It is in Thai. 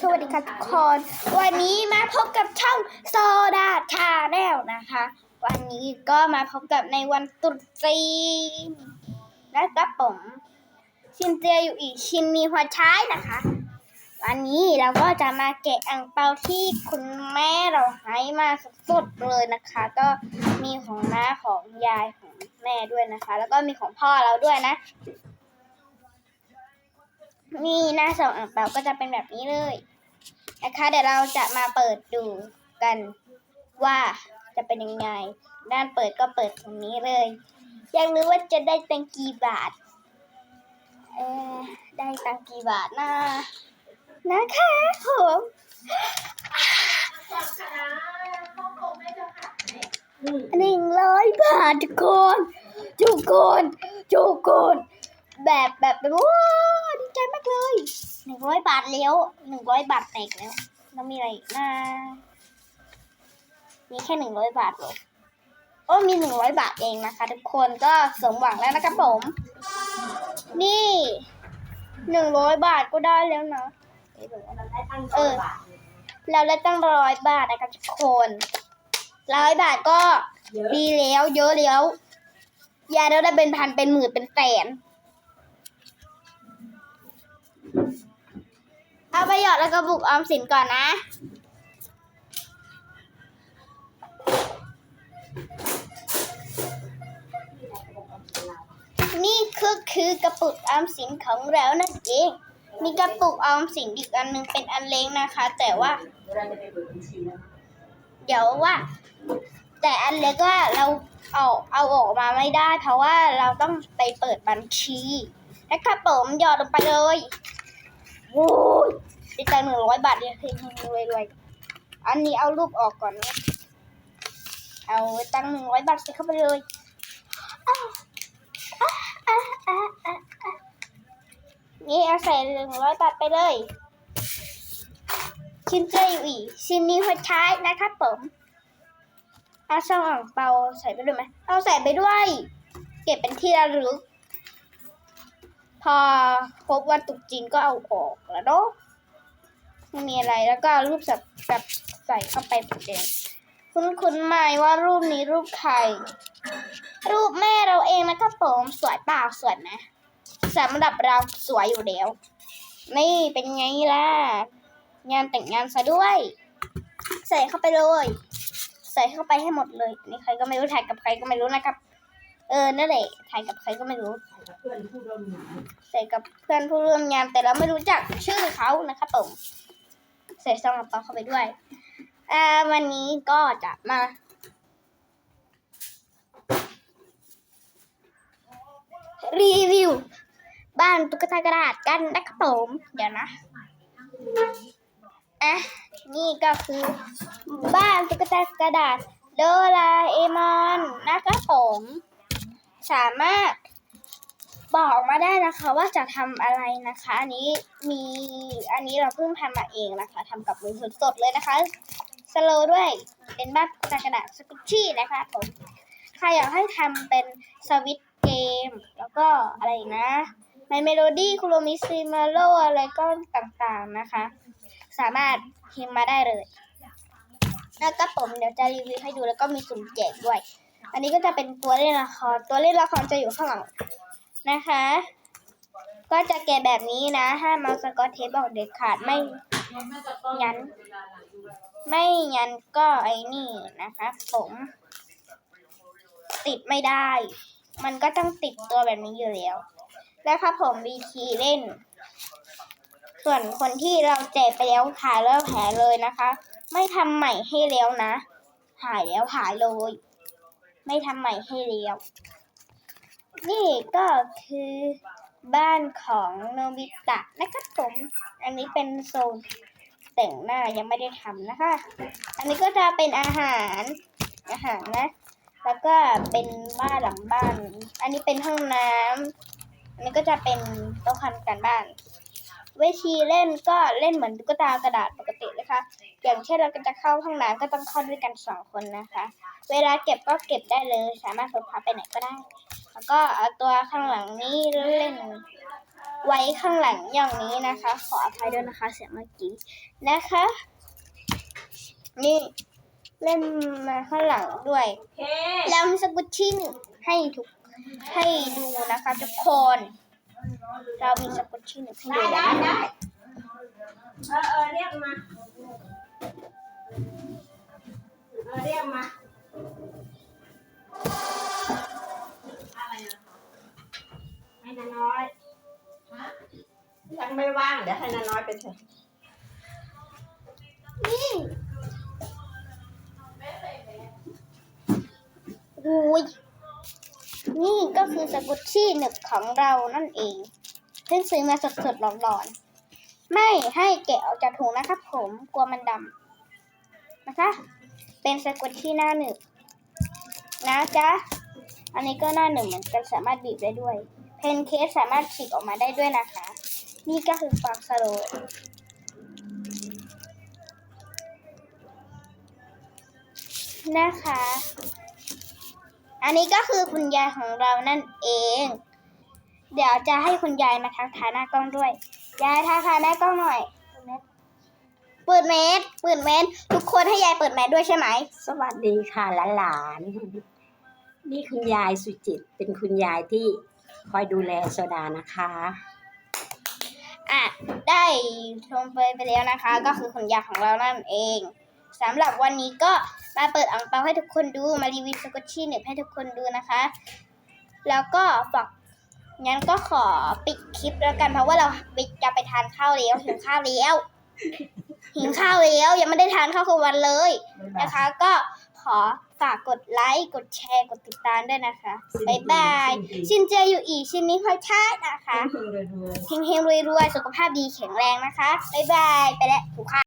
สวัสดีค่ะทุกคน วันนี้มาพบกับช่องโซดาชาแนลนะคะ วันนี้ก็มาพบกับในวันตรุษจีนและกระป๋องชินเจียอยู่อีกชินมีหัวใช้นะคะ วันนี้เราก็จะมาแกะอ่างเปาที่คุณแม่เราให้มาสดๆเลยนะคะ ก็มีของน้าของยายของแม่ด้วยนะคะ แล้วก็มีของพ่อเราด้วยนะ นี่หน้าสองอ่างเปาก็จะเป็นแบบนี้เลยนะคะ เดี๋ยวเราจะมาเปิดดูกันว่าจะเป็นยังไง ด้านเปิดก็เปิดตรงนี้เลย อยากรู้ว่าจะได้ตังกี่บาท เออได้ตังกี่บาทนะนะคะผมหนึ่งร้อยบาททุกคนทุกคนทุกคนแบบแบบแบบว้า ใจมากเลยหนึ่งร้อยบาทแล้วหนึ่งร้อยบาทแตกแล้วแล้วมีอะไรอีกนะมีแค่หนึ่งร้อยบาทหรอโอ้มีหนึ่งร้อยบาทเองนะคะ ทุกคนก็สมหวังแล้วนะครับผม นี่หนึ่งร้อยบาทก็ได้แล้วนะเออเราได้ตั้งร้อยบาทนะครับทุกคนร้อยบาทก็ดีแล้ว เยอะแล้วยาเราได้เป็นพันเป็นหมื่นเป็นแสน เอาไปหยอดแล้วก็บุกออมสินก่อนนะ นี่คือคือกระปุกออมสินของเรานั่นเองมีกระปุกออมสินอีกอันหนึงเป็นอันเล็กนะคะ แต่ว่า เดี๋ยวว่า แต่อันเล็กว่าเราเอาเอาออกมาไม่ได้ เพราะว่าเราต้องไปเปิดบัญชี นะครับผมหยอดลงไปเลย โอ้ ด้ตังหนึ่งร้อยบาทเดียวคือรวยรวยอันนี้เอารูปออกก่อนนะเอาตังหนึ่งร้อยบาทใส่เข้าไปเลยนี่เอาใส่หนึ่งร้อยบาทไปเลยชิ้นเจอีชิ้นนี้หัวใช้นะครับผมเอาช่องอ่างเปาใส่ไปด้วยไหมเอาใส่ไปด้วย เก็บเป็นที่ระลึก พอครบวันตรุษจีนก็เอาออกแล้วเนาะ ไม่มีอะไรแล้วก็เอารูปสับแบบใส่เข้าไปเหมือนเดิมคุณคุณหมายว่ารูปนี้รูปใคร รูปแม่เราเองนะครับผมสวยเปล่าสวยไหมสำหรับเราสวยอยู่แล้ว นี่เป็นไงล่ะ งานแต่งงานซะด้วย ใส่เข้าไปเลย ใส่เข้าไปให้หมดเลยอันนี่ใครก็ไม่รู้ถ่ายกับใครก็ไม่รู้นะครับ เออนั่นแหละถ่ายกับใครก็ไม่รู้เพื่อนผู้ร่วมงานใส่กับเพื่อนผู้ร่วมงานแต่เราไม่รู้จักชื่อเขานะครับผมใส่ซองกระเป๋าเข้าไปด้วยวันนี้ก็จะมารีวิว บ้านตุ๊กตากระดาษกันนะครับผมเดี๋ยวนะอะนี่ก็คือ บ้านตุ๊กตากระดาษโดราเอมอนนะครับผมสามารถ บอกมาได้นะคะว่าจะทำอะไรนะคะ อันนี้มีอันนี้เราเพิ่งทำมาเองนะคะทำกับมือสดๆเลยนะคะสโลด้วยเป็นบ้านกระดาษสกุชชี่นะคะผมใครอยากให้ทำเป็นสวิตเกม แล้วก็อะไรนะในเมโลดี้คุโรมิซิมาโลอะไรก็ต่างๆนะคะ สามารถพิมพ์มาได้เลย แล้วก็ผมเดี๋ยวจะรีวิวให้ดูแล้วก็มีสุ่มแจกด้วย อันนี้ก็จะเป็นตัวเล่นละครตัวเล่นละครจะอยู่ข้างหลัง นะคะ ก็จะแกะแบบนี้นะห้ามเอาสกอตเทปออกเด็ดขาดไม่ยัน ไม่ยันก็ไอ้นี่นะคะผมติดไม่ได้ มันก็ต้องติดตัวแบบนี้อยู่แล้วแล้วครับผมวิธีเล่น ส่วนคนที่เราแจกไปแล้วหายแล้วหายเลยนะคะ ไม่ทำใหม่ให้แล้วนะ หายแล้วหายเลย ไม่ทำใหม่ให้แล้ว นี่ก็คือบ้านของโนบิตะนะครับผม อันนี้เป็นโซนแต่งหน้ายังไม่ได้ทำนะคะ อันนี้ก็จะเป็นอาหารอาหารนะ แล้วก็เป็นบ้านหลังบ้าน อันนี้เป็นห้องน้ำอันนี้ก็จะเป็นโต๊ะทำการบ้าน วทีเล่นก็เล่นเหมือนตุ๊กตากระดาษปกตินะคะ อย่างเช่นเราก็จะเข้าห้องน้ำก็ต้องเข้าด้วยกันสองคนนะคะ เวลาเก็บก็เก็บได้เลย สามารถพกพาไปไหนก็ได้ แล้วก็เอาตัวข้างหลังนี้เล่นไว้ข้างหลังอย่างนี้นะคะ ขออภัยด้วยนะคะเสียงเมื่อกี้นะคะ นี่เล่มมาข้างหลังด้วยโอเคแล้วมีสกุชชี่ให้ทุกให้ดูนะคะทุกคน เรามีสกุชชี่หนึ่งให้ได้ดูได้ได้ เออเออเรียกมา เออเรียกมา อะไรนะคะให้นาน้อยยังไม่ว่าง เดี๋ยวให้นาน้อยไปเถอะนี่โอ้ยนี่ก็คือสกุชชี่หนึบของเรานั่นเอง ซึ่งซื้อมาสดๆร้อนๆไม่ให้แกะออกจากถุงนะครับผมกลัวมันดำนะคะ เป็นสกุชชี่หน้าหนึบนะจ๊ะ อันนี้ก็หน้าหนึ่งเหมือนกันสามารถบีบได้ด้วย เพนเคสสามารถฉีกออกมาได้ด้วยนะคะ นี่ก็คือฟางสโลนะคะ อันนี้ก็คือคุณยายของเรานั่นเอง เดี๋ยวจะให้คุณยายมาทักทายหน้ากล้องด้วย ยายทักทายหน้ากล้องหน่อย เปิดเมสเปิดเมสทุกคนให้ยายเปิดแมสด้วยใช่ไหม สวัสดีค่ะหลานๆนี่คุณยายสุจิตเป็นคุณยายที่คอยดูแลโซดานะคะ อะ ได้ชมไปไปแล้วนะคะ ก็คือคุณยายของเรานั่นเองสำหรับวันนี้ก็มาเปิดอ่างเปาให้ทุกคนดู มารีวิวสกุชชี่เน็บให้ทุกคนดูนะคะ แล้วก็ฝาก งั้นก็ขอปิดคลิปแล้วกันเพราะว่าเราไปจะไปทานข้าวแล้วหิวข้าวแล้วหิวข้าวแล้วยังไม่ได้ทานข้าวกลางวันเลยนะคะ ก็ขอฝากกดไลค์กดแชร์กดติดตามด้วยนะคะบ๊ายบายชินเจออยู่อีกชินนี้ค่อยชาตินะคะรวยๆเฮงๆรวยๆสุขภาพดีแข็งแรงนะคะบ๊ายบายไปแล้วถูกค่ะ